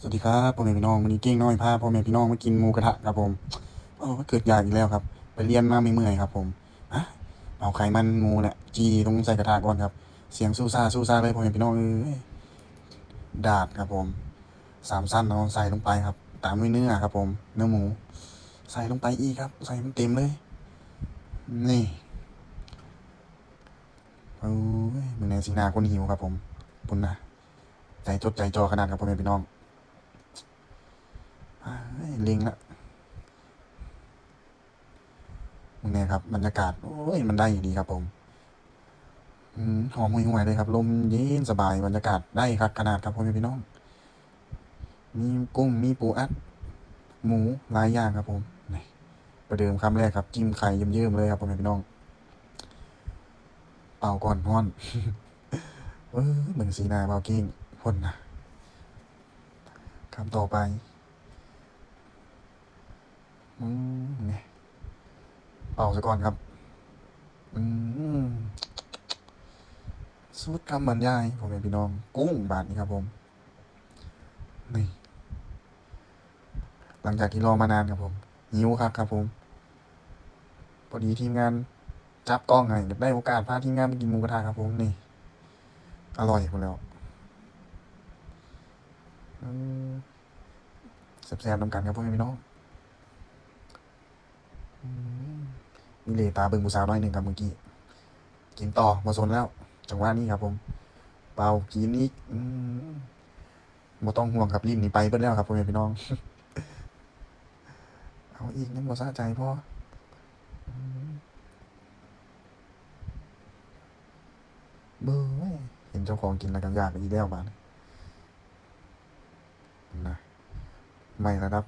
สวัสดีครับพ่อแม่พี่น้องวันนี้เก้งน้อยพาพ่อแม่พี่น้องมากินหมูกระทะครับผมโอ้เกิดอยากอีกแล้วครับ ไปเรียนมาไม่เมื่อยครับผมอะเอาไขมันหมูเนี่ยจีตรงใส่กระทะก่อนครับ เสียงสู้ซาสู้ซาเลยพ่อแม่พี่น้องเอ้ยดาดครับผมสามสั้นเอาใส่ลงไปครับ ตามด้วยเนื้อครับ ผม เนื้อหมู ใส่ลงไปอีกครับ ใส่มันเต็มเลย นี่โอ้ยมันแนสีนาคนหิวครับ ผมปุ่นนะใจจดใจจอขนาดครับพ่อแม่พี่น้อง ลิงละมึงเนี่ยครับบรรยากาศ โอ้ย มันได้อยู่ดีครับผมอืมหอมห่วยเลยครับ ลมเย็นสบายบรรยากาศได้ครับขนาดครับพ่อแม่พี่น้อง มีกุ้งมีปูอัด หมูหลายอย่างครับผมนี่ประเดิมคำแรกครับ จิ้มไข่เยิ้มๆเลยครับพ่อแม่พี่น้อง เป่าก่อนฮ้อนเออเหมือนสีหนาเบากิ้งพ่นนะคำต่อไป อืมนี่เป่าซะก่อนครับ อืมสุดคำบรรยายผมเป็นพี่น้อง กุ้งบาทนี้ครับผม นี่ หลังจากที่รอมานานครับผมหิวครับครับผม พอดีทีมงานจับกล้องไงได้โอกาสพาทีมงานไปกินหมูกระทะครับผมนี่ อร่อยหมดแล้วอืมแซ่บๆน้ำกันครับพ่อแม่พี่น้อง อืม มีเหลตาเบิงผู้สาวน้อยหนึ่งครับเมื่อกี้กินต่อมาโซนแล้ว จังหวะนี้ครับผม เปล่ากินอีกอืมบ่ต้องห่วงครับลิ้นนี่ไปเบิดแล้วครับพ่อแม่พี่น้อง เอาอีกยังบ่สะใจพ่ออืมเบ้อเห็นเจ้าของกินแล้วกันยากอีกแล้วบานนะไม่ระดับ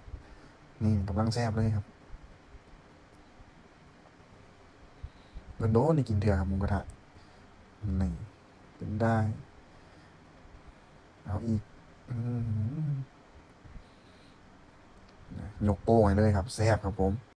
นี่กำลังแซ่บเลยครับ เงินโดนนี่กินเถื่อครับหมูกระทะนี่เป็นได้ เอาอีกอยกโป้งให้เลยครับแซ่บครับผม